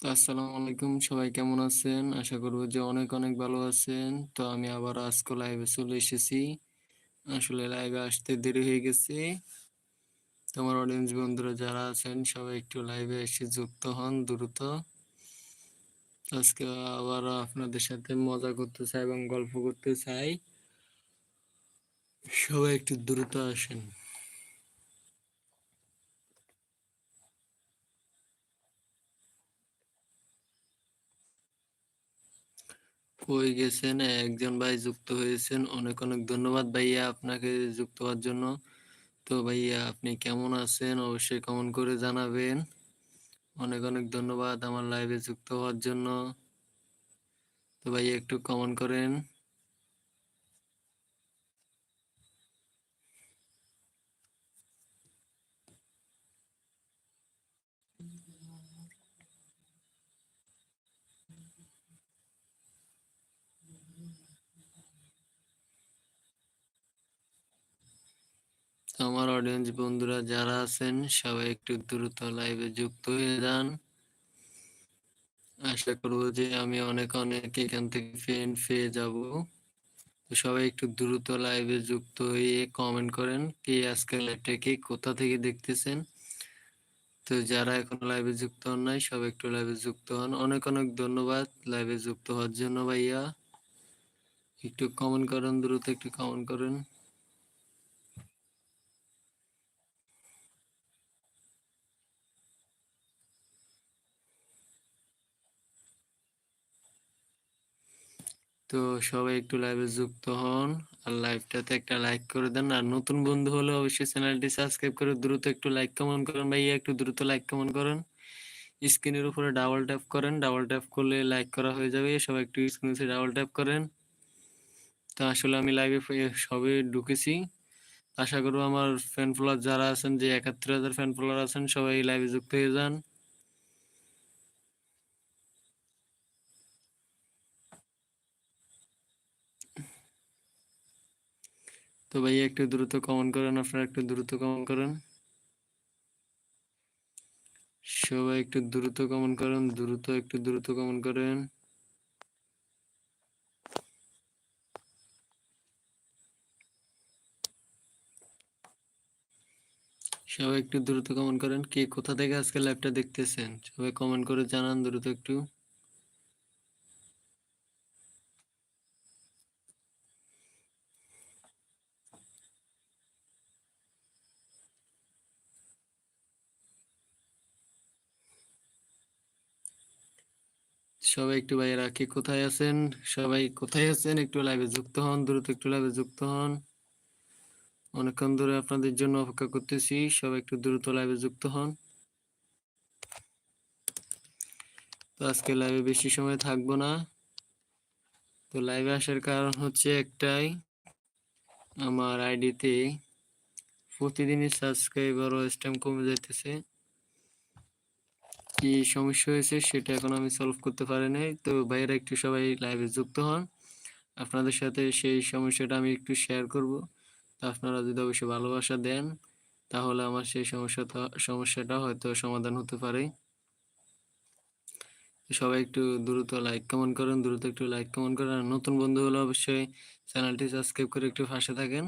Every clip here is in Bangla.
আসসালামু আলাইকুম সবাই কেমন আছেন? আশা করব যে অনেক, অনেক ভালো আছেন। তো আমি আবার আজকে লাইভে চলে এসেছি। আসলে লাইভে আসতে দেরি হয়ে গেছে। তো আমার অডিয়েন্স বন্ধুরা যারা আছেন সবাই একটু লাইভে এসে যুক্ত হন দ্রুত। আজকে আবার আপনাদের সাথে মজা করতে চাই এবং গল্প করতে চাই। সবাই একটু দ্রুত আসেন। কই গেছেন? একজন ভাই যুক্ত হয়েছেন। অনেক, অনেক ধন্যবাদ ভাইয়া আপনাকে যুক্ত হওয়ার জন্য। তো ভাইয়া আপনি কেমন আছেন? অবশ্যই কমেন্ট করে জানাবেন। অনেক, অনেক ধন্যবাদ আমার লাইভে যুক্ত হওয়ার জন্য। তো ভাইয়া একটু কমেন্ট করেন। আমার অডিয়েন্স বন্ধুরা যারা আছেন, সবাই একটু দ্রুত লাইভে যুক্ত হয়ে যান। আশা করব যে আমি অনেক অনেক এখান থেকে ফ্রেন্ড পেয়ে যাব। তো সবাই একটু দ্রুত লাইভে যুক্ত হয়ে কমেন্ট করেন, কে আজকে লাইভটা কে কোথা থেকে দেখতেছেন। তো যারা এখন লাইভে যুক্ত হন নাই, সবাই একটু লাইভে যুক্ত হন। অনেক অনেক ধন্যবাদ লাইভে যুক্ত হওয়ার জন্য ভাইয়া। একটু কমেন্ট করেন, দ্রুত একটু কমেন্ট করেন। তো সবাই একটু লাইভে যুক্ত হন আর লাইভটাতে একটা লাইক করে দেন। আর নতুন বন্ধু হলে অবশ্যই চ্যানেলটি সাবস্ক্রাইব করে দ্রুত একটু লাইক কমেন্ট করেন। ভাইয়া, একটু দ্রুত লাইক কমেন্ট করেন। স্ক্রিনের উপরে ডাবল ট্যাপ করেন। ডাবল ট্যাপ করলে লাইক করা হয়ে যাবে। সবাই একটু স্ক্রিনে ডাবল ট্যাপ করেন। তো আসলে আমি লাইভে সবে ঢুকেছি। আশা করব আমার ফ্যান ফলোয়ার যারা আছেন, যে একাত্তর হাজার ফ্যান ফলোয়ার আছেন, সবাই লাইভে যুক্ত হয়ে যান। তো ভাইয়া একটু দ্রুত কমেন্ট করেন, আপনারা একটু দ্রুত কমেন্ট করেন। সবাই একটু দ্রুত কমেন্ট করেন, দ্রুত একটু দ্রুত কমেন্ট করেন। সবাই একটু দ্রুত কমেন্ট করেন, কে কোথা থেকে আজকে লাইভটা দেখতেছেন? সবাই কমেন্ট করে জানান দ্রুত একটু। সবাই একটু ভাইয়েরা কে কোথায় আছেন? সবাই কোথায় আছেন? একটু লাইভে যুক্ত হন, দ্রুত একটু লাইভে যুক্ত হন। অনেকক্ষণ ধরে আপনাদের জন্য অপেক্ষা করতেছি, সবাই একটু দ্রুত লাইভে যুক্ত হন। তো আজকে লাইভে বেশি সময় থাকব না। তো লাইভে আসার কারণ হচ্ছে একটাই, আমার আইডিতে প্রতিদিনই সাবস্ক্রাইবার ও স্ট্যাম্প কমে যাইতেছে। কি সমস্যা হয়েছে সেটা এখন আমি সলভ করতে পারি নাই। তো ভাইয়েরা একটু সবাই লাইভে যুক্ত হন। আপনাদের সাথে সেই সমস্যাটা আমি একটু শেয়ার করব। আপনারা যদি অবশ্যই ভালোবাসা দেন, তাহলে আমার সেই সমস্যাটা সমস্যাটা হয়তো সমাধান হতে পারে। সবাই একটু দ্রুত লাইক কমেন্ট করেন, দ্রুত একটু লাইক কমেন্ট করেন। আর নতুন বন্ধু হলে অবশ্যই চ্যানেলটি সাবস্ক্রাইব করে একটু পাশে থাকেন।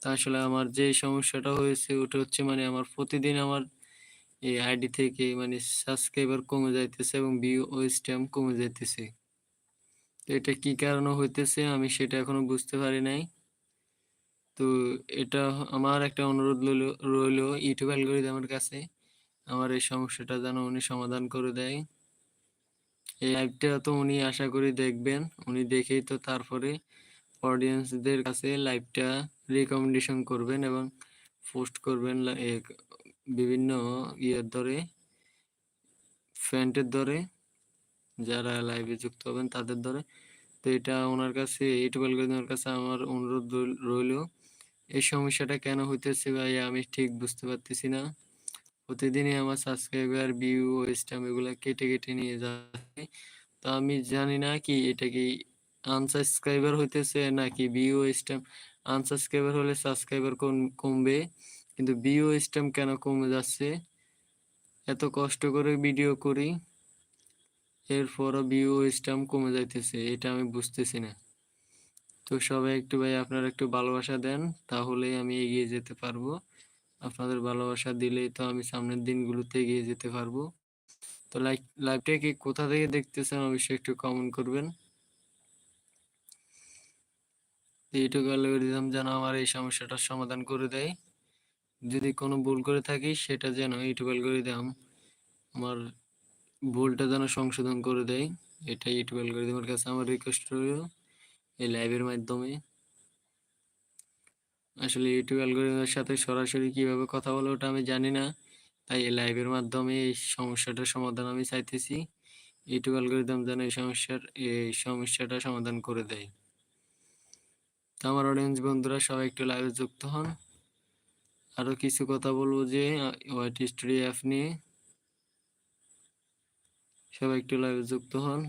তা আসলে আমার যে সমস্যাটা হয়েছে, ওটা হচ্ছে মানে আমার প্রতিদিন আমার এই আইডি থেকে মানে সাবস্ক্রাইবার কমে যাইতেছে এবং ভিউ ও স্ট্যাম্প কমে যাইতেছে। তো এটা কি কারণে হইতেছে আমি সেটা এখনও বুঝতে পারি নাই। তো এটা আমার একটা অনুরোধ রইল ইউটিউব অ্যালগোরিদমের কাছে। আমার এই সমস্যাটা যেন উনি সমাধান করে দেয়। এই লাইভটা তো উনি আশা করি দেখবেন। উনি দেখেই তো তারপরে অডিয়েন্সদের কাছে লাইভটা রিকমেন্ডেশন করবেন এবং পোস্ট করবেন বিভিন্ন ইয়ের ধরে ফ্যান্টের ধরে, যারা লাইভে যুক্ত হবেন তাদের ধরে। তো এটা ওনার কাছে ইউটিউব অ্যালগোরিদমের কাছে আমার অনুরোধ রইল এই সমস্যাটা কেন হইতেছে ভাই, আমি ঠিক বুঝতে পারতেছি না। প্রতিদিনই আমার সাবস্ক্রাইবার ভিউ ও স্ট্যাম্প এগুলো কেটে কেটে নিয়ে যাচ্ছে। তো আমি জানি না কি এটা কি আনসাবস্ক্রাইবার হইতেছে নাকি ভিউ স্ট্যাম্প আনসাবস্ক্রাইবার হলে সাবস্ক্রাইবার কমবে? কিন্তু ভিউ স্ট্যাম্প কেন কমে যাচ্ছে? এত কষ্ট করে ভিডিও করি, এরপরও ভিউ স্ট্যাম্প কমে যাইতেছে, এটা আমি বুঝতেছি না। তো সবাই একটু ভাই, আপনারা একটু ভালোবাসা দেন, তাহলেই আমি এগিয়ে যেতে পারব। আপনাদের ভালোবাসা দিলেই তো আমি সামনের দিনগুলোতে এগিয়ে যেতে পারব। তো লাইক লাইভটা কি কোথা থেকে দেখতেছেন অবশ্যই একটু কমেন্ট করবেন। ইউটিউব অ্যালগোরিদম যেন আমার এই সমস্যাটার সমাধান করে দেয়। যদি কোনো ভুল করে থাকি, সেটা যেন ইউটিউব অ্যালগোরিদম আমার ভুলটা যেন সংশোধন করে দেয়। এটা ইউটিউব অ্যালগোরিদমের কাছে আমার রিকোয়েস্ট রইল এই লাইভের মাধ্যমে। আসলে ইউটিউব অ্যালগোরিদমের সাথে সরাসরি কীভাবে কথা বলে ওটা আমি জানি না, তাই এই লাইভের মাধ্যমে এই সমস্যাটার সমাধান আমি চাইতেছি। ইউটিউব অ্যালগোরিদম যেন এই সমস্যার, এই সমস্যাটা সমাধান করে দেয়। তো আমার অডিয়েন্স বন্ধুরা, সবাই একটু লাইভে যুক্ত হন। আরও কিছু কথা বলব যে ওয়াইট স্টোরি অ্যাপ নিয়ে সবাই একটু লাইভে যুক্ত হন।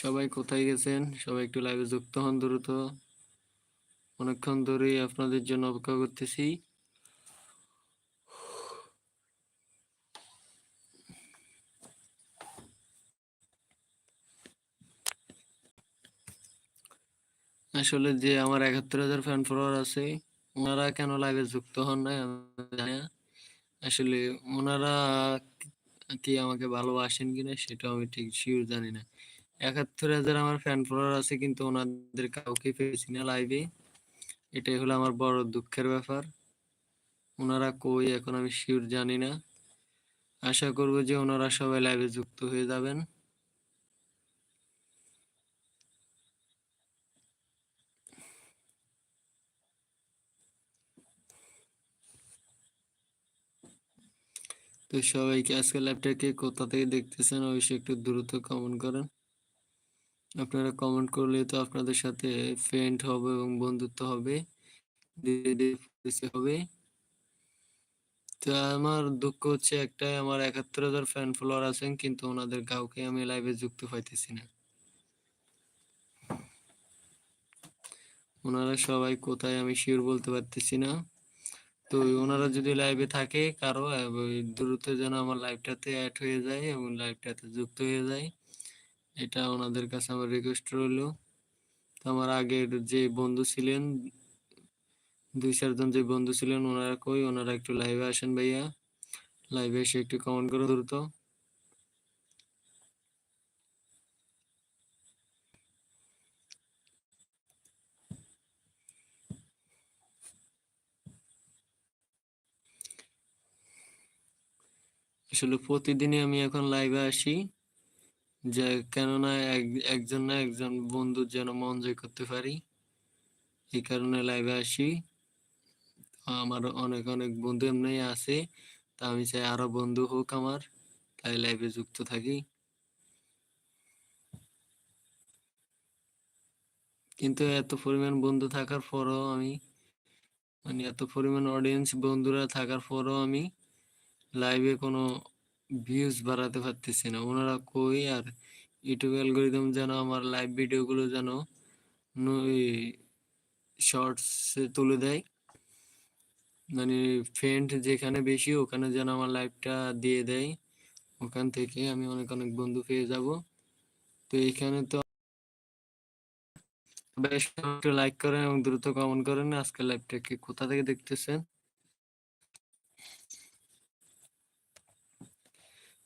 সবাই কোথায় গেছেন? সবাই একটু লাইভে যুক্ত হন দ্রুত। অনেকক্ষণ ধরেই আপনাদের জন্য অপেক্ষা করতেছি। আসলে যে আমার একাত্তর হাজার ফ্যান ফলোয়ার আছে, ওনারা কেন লাইভে যুক্ত হন না আমি জানি না। আসলে ওনারা কি আমাকে ভালোবাসেন কিনা সেটাও আমি ঠিক শিওর জানি না। একাত্তর হাজার আমার ফ্যান ফলোয়ার আছে কিন্তু ওনাদের কাউকে পেয়েছি না লাইভে এটাই হলো আমার বড় দুঃখের ব্যাপার। ওনারা কই এখন আমি শিওর জানি না। আশা করব যে ওনারা সবাই লাইভে যুক্ত হয়ে যাবেন। তো সবাইকে আজকে লাইভটাকে কোথা থেকে দেখতেছেন অবশ্যই একটু দ্রুত কমেন্ট করেন। আপনারা কমেন্ট করলে তো আপনাদের সাথে ফ্রেন্ড হবে এবং বন্ধুত্ব হবে, ধীরে হবে। তো আমার দুঃখ হচ্ছে একটাই, আমার একাত্তর হাজার ফ্যান ফলোয়ার আছেন কিন্তু ওনাদের কাউকে আমি লাইভে যুক্ত পাইতেছি না। ওনারা সবাই কোথায় আমি শিওর বলতে পারতেছি না। তো ওনারা যদি লাইভে থাকে, কারও দ্রুত যেন আমার লাইভটাতে অ্যাড হয়ে যায় এবং লাইভটাতে যুক্ত হয়ে যায়, এটা ওনাদের কাছে আমার রিকোয়েস্ট রইল। আমার আগের যে বন্ধু ছিলেন, দুই চারজন যে বন্ধু ছিলেন, ওনারা কই? ওনারা একটু লাইভে আসেন ভাইয়া। লাইভে এসে একটু কমেন্ট করে দ্রুত। আসলে প্রতিদিনই আমি এখন লাইভে আসি। যে কেননা একজন না একজন বন্ধুর যেন মন জয় করতে পারি, এই কারণে লাইভে আসি। আমার অনেক অনেক বন্ধু এমনি আছে, তা আমি চাই আরও বন্ধু হোক আমার, তাই লাইভে যুক্ত থাকি। কিন্তু এত পরিমাণ বন্ধু থাকার পরও আমি মানে এত পরিমাণ অডিয়েন্স বন্ধুরা থাকার পরও আমি লাইভে কোনো ভিউজ বাড়াতে পারতেছি না। ওনারা কই আর ইউটিউব অ্যালগোরিদম যেন আমার লাইভ ভিডিওগুলো যেন শর্টসে তুলে দেয়। মানে ফ্রেন্ড যেখানে বেশি, ওখানে যেন আমার লাইভটা দিয়ে দেয়। ওখান থেকে আমি অনেক অনেক বন্ধু পেয়ে যাব। তো এখানে তো বেশ একটু লাইক করেন এবং দ্রুত কমেন্ট করেন। আজকে লাইভটাকে কোথা থেকে দেখতেছেন?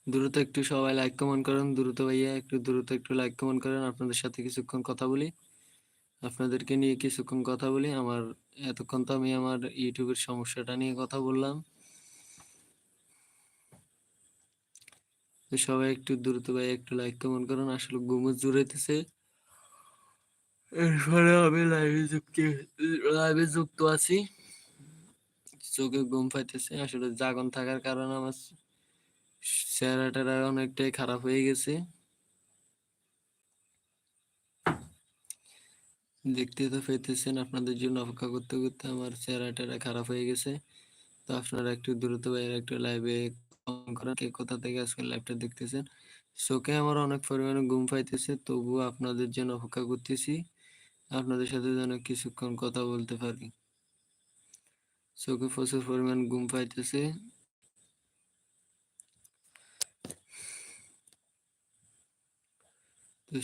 দ্রুত একটু সবাই লাইক কমেন্ট করেন, দ্রুত ভাইয়া একটু দ্রুত একটু লাইক কমেন্ট করেন, আপনাদের সাথে কিছুক্ষণ কথা বলি। আপনাদেরকে নিয়ে কিছুক্ষণ কথা বলি, আমার এতক্ষণ তো আমি আমার ইউটিউবের সমস্যাটা নিয়ে কথা বললাম। সবাই একটু দ্রুত ভাই একটু লাইক কমেন্ট করুন, আসলে ঘুমো জুড়াইতেছে। এরপরে আমি লাইভে যুক্ত লাইভে যুক্ত আছি। চোখে ঘুম পাইতেছে, আসলে জাগন থাকার কারণে আমার চেহারাটা অনেকটাই খারাপ হয়ে গেছে। দেখতে তো পেতেছেন, আপনাদের জন্য অপেক্ষা করতে করতে আমার চেহারাটা খারাপ হয়ে গেছে। তো আপনারা একটু দ্রুত বাইরে একটু লাইভে কোথা থেকে আজকে লাইভটা দেখতেছেন। চোখে আমার অনেক পরিমাণে ঘুম পাইতেছে, তবুও আপনাদের জন্য অপেক্ষা করতেছি। আপনাদের সাথে যেন কিছুক্ষণ কথা বলতে পারি। চোখে প্রচুর পরিমাণ ঘুম পাইতেছে।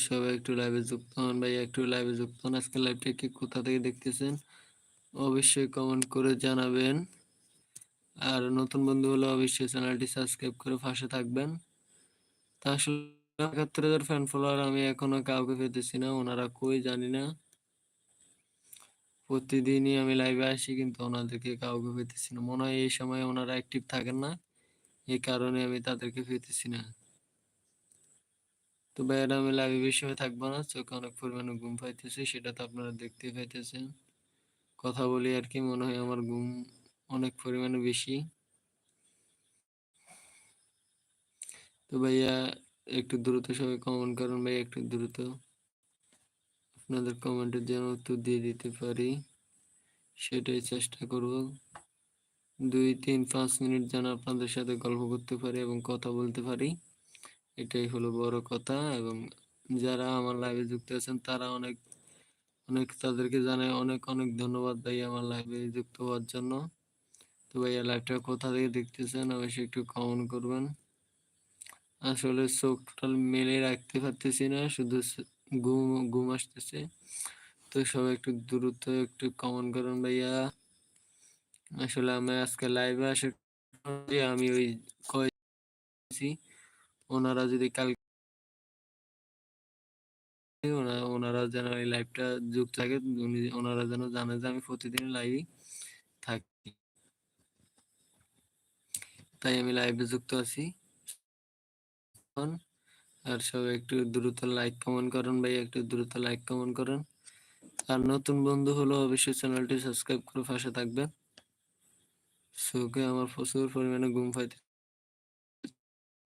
সবাই একটু লাইভে যুক্ত হন ভাই একটু লাইভে যুক্ত হন। আজকে লাইভটা কি, কোথা থেকে দেখতেছেন? অবশ্যই কমেন্ট করে জানাবেন। আর নতুন বন্ধু হলে অবশ্যই চ্যানেলটি সাবস্ক্রাইব করে থাকবেন। তা আসলে একাত্তর হাজার ফ্যান ফলোয়ার আমি এখনও কাউকে পেতেছি না, ওনারা কই জানি না। প্রতিদিনই আমি লাইভে আসি, কিন্তু ওনাদেরকে কাউকে পেতেছি না। মনে হয় এই সময় ওনারা অ্যাক্টিভ থাকেন না, এই কারণে আমি তাদেরকে পেতেছি না। তো ভাইয়ারা আমি লাইভে বেশি হয়ে থাকব না, চোখে অনেক পরিমাণে ঘুম পাইতেছে, সেটা তো আপনারা দেখতে পাইতেছেন। কথা বলি আর কি, মনে হয় আমার ঘুম অনেক পরিমাণে বেশি। তো ভাইয়া, একটু দ্রুত সবাই কমেন্ট করুন ভাই একটু দ্রুত। আপনাদের কমেন্টের জন্য উত্তর দিয়ে দিতে পারি, সেটাই চেষ্টা করব। দুই, তিন, পাঁচ মিনিট যেন আপনাদের সাথে গল্প করতে পারি এবং কথা বলতে পারি। এটাই হলো বড় কথা এবং যারা আমার লাইভে যুক্ত আছেন, তারা অনেক অনেক তাদেরকে জানাই অনেক অনেক ধন্যবাদ ভাই আমার লাইভে যুক্ত হওয়ার জন্য। তো ভাইয়া লাইভটা কোথা থেকে দেখতেছেন অবশ্যই একটু কমেন্ট করবেন। আসলে চোখ টোটাল মেলে রাখতে পারতেছি না, শুধু ঘুম ঘুম আসতেছে। তো সবাই একটু দ্রুত একটু কমেন্ট করুন ভাইয়া। আসলে আমি আজকে লাইভে আসে আমি ওই কয়েছি। ওনারা যদি কাল ওনারা যেন এই লাইভটা যুক্ত থাকে ওনারা যেন জানে যে আমি প্রতিদিন লাইভ থাকি। তাই আমি লাইভে যুক্ত আছি। আর সবাই একটু দ্রুত লাইক কমেন্ট করেন ভাই, একটু দ্রুত লাইক কমেন্ট করেন। আর নতুন বন্ধু হলো অবশ্যই চ্যানেলটি সাবস্ক্রাইব করে পাশে থাকবেন। চোখে আমার প্রচুর পরিমাণে ঘুম পাইতে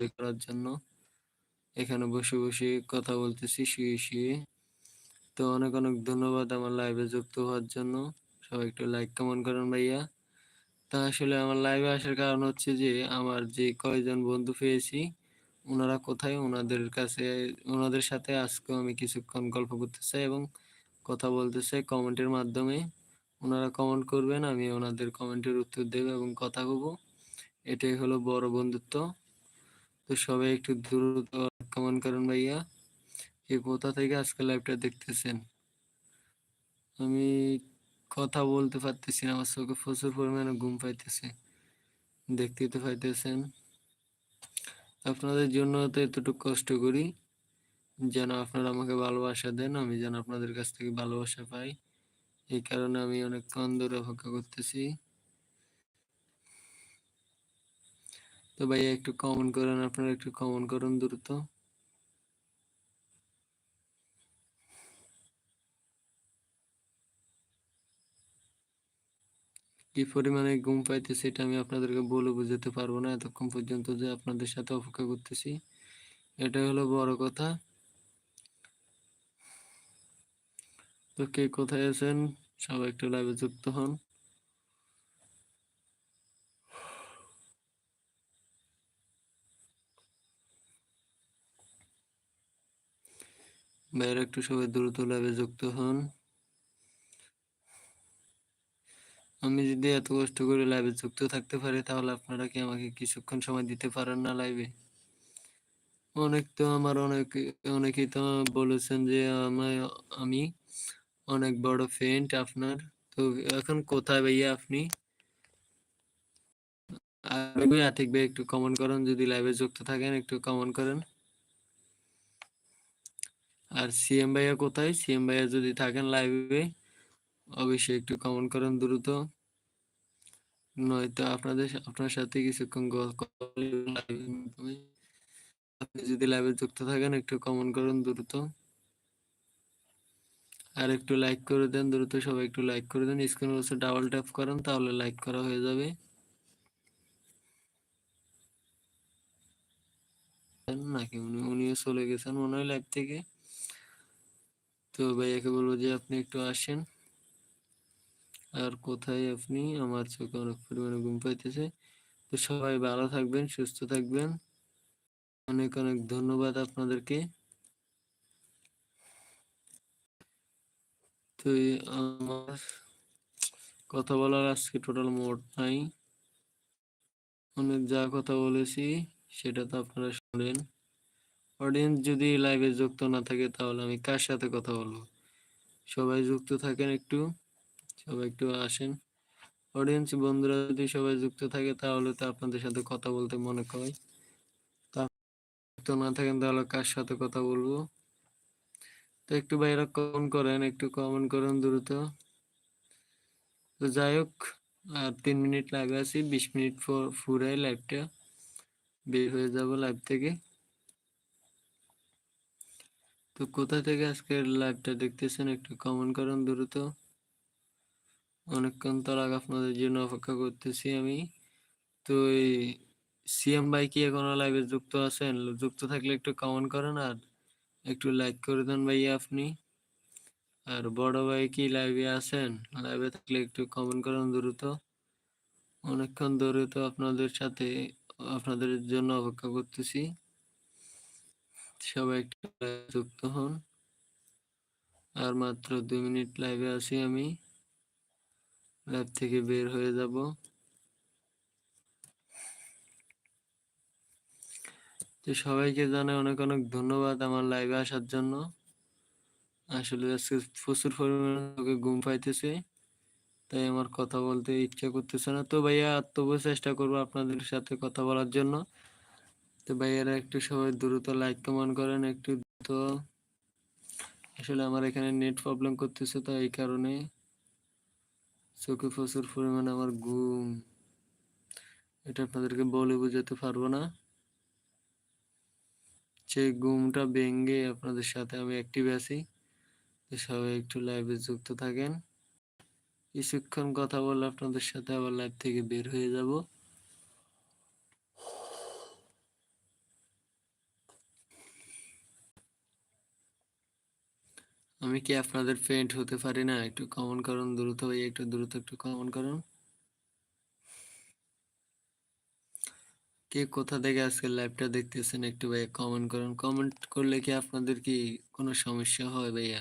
করার জন্য। এখানে বসে বসে কথা বলতেছি, শুয়ে শুয়ে। তো অনেক অনেক ধন্যবাদ আমার লাইভে যুক্ত হওয়ার জন্য। সবাই একটু লাইক কমেন্ট করুন ভাইয়া। তা আসলে আমার লাইভে আসার কারণ হচ্ছে যে, আমার যে কয়জন বন্ধু পেয়েছি, ওনারা কোথায়? ওনাদের কাছে, ওনাদের সাথে আজকে আমি কিছুক্ষণ গল্প করতে চাই এবং কথা বলতে চাই কমেন্টের মাধ্যমে। ওনারা কমেন্ট করবেন, আমি ওনাদের কমেন্টের উত্তর দেব এবং কথা বলব। এটাই হলো বড় বন্ধুত্ব। তো সবাই একটু দ্রুত কমেন্ট করুন ভাইয়া। কে কোথা থেকে আজকে লাইভটা দেখতেছেন। আমি কথা বলতে পারতেছি না, আমার চোখে প্রচুর পরিমাণে ঘুম পাইতেছে। দেখতেই তো পাইতেছেন। আপনাদের জন্য তো এতটুকু কষ্ট করি, যেন আপনারা আমাকে ভালোবাসা দেন, আমি যেন আপনাদের কাছ থেকে ভালোবাসা পাই। এই কারণে আমি অনেকক্ষণ ধরে অপেক্ষা করতেছি। তো ভাইয়া একটু কমেন্ট করেন, আপনারা একটু কমেন্ট করুন দ্রুত। কি পরিমাণে ঘুম পাইতেছি এটা আমি আপনাদেরকে বলে বুঝাতে পারব না এতক্ষণ পর্যন্ত যে আপনাদের সাথে অপেক্ষা করতেছি। এটাই হলো বড় কথা। তো কে কোথায় আছেন? সবাই একটু লাইভে যুক্ত হন। বাইরে একটু সবাই দ্রুত লাইভে যুক্ত হন। আমি যদি এত কষ্ট করে লাইভে যুক্ত থাকতে পারি, তাহলে আপনারা কি আমাকে কিছুক্ষণ সময় দিতে পারেন না লাইভে? অনেক তো আমার অনেক, অনেকেই তো বলেছেন যে আমায়, আমি অনেক বড় ফ্রেন্ড আপনার। তো এখন কোথায় ভাইয়া আপনি? আতিক ভাই, একটু কমেন্ট করেন। যদি লাইভে যুক্ত থাকেন, একটু কমেন্ট করেন। আর সিএম ভাইয়া কোথায়? সিএম ভাইয়া যদি থাকেন লাইভে অবশ্যই একটু কমেন্ট করেন দ্রুত। নয়তো আপনাদের আপনার সাথে কিছুক্ষণ আপনি যদি লাইভে যুক্ত থাকেন, একটু কমেন্ট করুন দ্রুত। আর একটু লাইক করে দেন, দ্রুত সবাই একটু লাইক করে দেন। স্ক্রিন বসে ডাবল ট্যাপ করেন, তাহলে লাইক করা হয়ে যাবে। নাকি উনি, উনিও চলে গেছেন মনে হয় লাইভ থেকে। তো ভাইয়াকে বলব যে আপনি একটু আসেন। আর কোথায় আপনি? আমার চোখে অনেক পরিমাণে ঘুম পাইতেছে। তো সবাই ভালো থাকবেন, সুস্থ থাকবেন। অনেক অনেক ধন্যবাদ আপনাদেরকে। তো আমার কথা বলার আজকে টোটাল মোট নাই। অনেক যা কথা বলেছি, সেটা তো আপনারা শুনলেন অডিয়েন্স যদি লাইভে যুক্ত না থাকে, তাহলে আমি কার সাথে কথা বলব? সবাই যুক্ত থাকেন একটু। সবাই একটু আসেন। অডিয়েন্স বন্ধুরা যদি সবাই যুক্ত থাকে, তাহলে তো আপনাদের সাথে কথা বলতে মনে হয় তা যুক্ত না থাকেন, তাহলে কার সাথে কথা বলব? তো একটু বাইরে কমেন্ট করেন, একটু কমেন্ট করেন দ্রুত। তো যাই হোক, আর তিন মিনিট লাইভে আছি, বিশ মিনিট ফুরাই লাইভটা বের হয়ে যাব লাইভ থেকে। তো কোথা থেকে আজকের লাইভটা দেখতেছেন? একটু কমেন্ট করেন দ্রুত। অনেকক্ষণ তো লাগ আপনাদের জন্য অপেক্ষা করতেছি আমি। তো এই সিএম ভাই কি এখনও লাইভে যুক্ত আছেন? যুক্ত থাকলে একটু কমেন্ট করেন আর একটু লাইক করে দেন ভাইয়া আপনি। আর বড় ভাই কি লাইভে আছেন? লাইভে থাকলে একটু কমেন্ট করেন দ্রুত। অনেকক্ষণ ধরে তো আপনাদের সাথে, আপনাদের জন্য অপেক্ষা করতেছি। সবাই যুক্ত হন। আর মাত্র দুই মিনিট লাইভে আছি আমি। লাইভ থেকে বের হয়ে যাব। তো সবাইকে জানাই অনেক অনেক ধন্যবাদ আমার লাইভে আসার জন্য। আসলে আজকে প্রচুর পরিমাণে ঘুম পাইতেছে, তাই আমার কথা বলতে ইচ্ছা করতেছে না। তো ভাইয়া তবু চেষ্টা করব আপনাদের সাথে কথা বলার জন্য। তো ভাইয়ারা, একটু সবাই দ্রুত লাইক কমেন্ট করেন, একটু দ্রুত। আসলে আমার এখানে নেট প্রবলেম করতেছে তো এই কারণে। চোখে প্রচুর পরিমাণে আমার ঘুম। এটা আপনাদেরকে বলে বোঝাতে পারব না। সেই ঘুমটা ভেঙে আপনাদের সাথে আমি অ্যাক্টিভ আছি, তো সবাই একটু লাইভে যুক্ত থাকেন। কিছুক্ষণ কথা বলে আপনাদের সাথে আবার লাইভ থেকে বের হয়ে যাব। আমি কি আপনাদের ফ্রেন্ড হতে পারি না? একটু কমন করুন, দ্রুত ভাই একটু, দ্রুত একটু কমন করুন। কে কোথা থেকে আজকে লাইভটা দেখতেছেন একটু ভাইয়া কমেন্ট করুন। কমেন্ট করলে কি আপনাদের কি কোনো সমস্যা হয় ভাইয়া?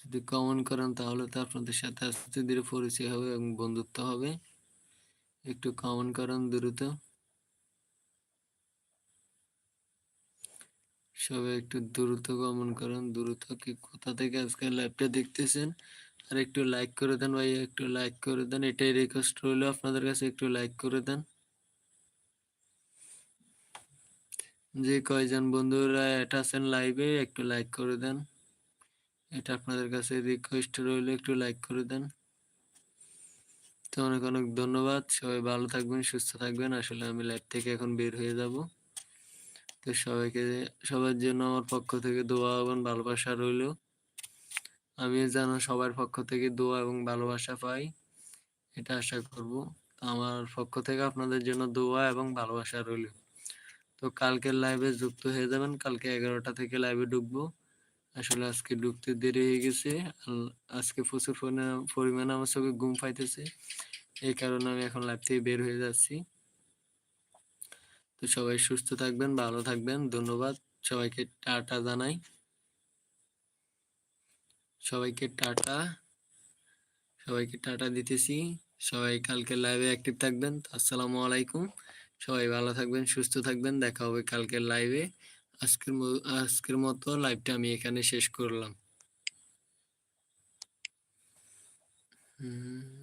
যদি কমেন্ট করেন তাহলে তো আপনাদের সাথে আস্তে ধীরে পরিচয় হবে এবং বন্ধুত্ব হবে। একটু কমেন্ট করেন দ্রুত। সবাই একটু দ্রুত কমেন্ট করেন। দ্রুত কি কোথা থেকে আজকে লাইভটা দেখতেছেন? আর একটু লাইক করে দেন ভাই, একটু লাইক করে দেন। এটাই রিকোয়েস্ট রইল আপনাদের কাছে, একটু লাইক করে দেন। যে কয়জন বন্ধুরা এটা আছেন লাইভে একটু লাইক করে দেন। এটা আপনাদের কাছে রিকোয়েস্ট রইল, একটু লাইক করে দেন। তো অনেক অনেক ধন্যবাদ। সবাই ভালো থাকবেন, সুস্থ থাকবেন। আসলে আমি লাইভ থেকে এখন বের হয়ে যাব। তো সবাইকে, সবার জন্য আমার পক্ষ থেকে দোয়া এবং ভালোবাসা রইল। আমি যেন সবার পক্ষ থেকে দোয়া এবং ভালোবাসা পাই, এটা আশা করব। আমার পক্ষ থেকে আপনাদের জন্য দোয়া এবং ভালোবাসা রইল। তো কালকের লাইভে যুক্ত হয়ে যাবেন। কালকে এগারোটা থেকে লাইভে ঢুকবো। আসলে আজকে ঢুকতে দেরি হয়ে গেছে। আজকে প্রচুর পরিমাণে আমার চোখে ঘুম পাইতেছে। এই কারণে আমি এখন লাইভ থেকে বের হয়ে যাচ্ছি। তো সবাই সুস্থ থাকবেন, ভালো থাকবেন, ধন্যবাদ সবাইকে, টাটা জানাই। সবাইকে টাটা সবাইকে টাটা দিতেছি, সবাই কালকে লাইভে অ্যাক্টিভ থাকবেন, আসসালামু আলাইকুম, সবাই ভালো থাকবেন, সুস্থ থাকবেন, দেখা হবে কালকের লাইভে আজকের আজকের মতো লাইভটা আমি এখানে শেষ করলাম। হুম।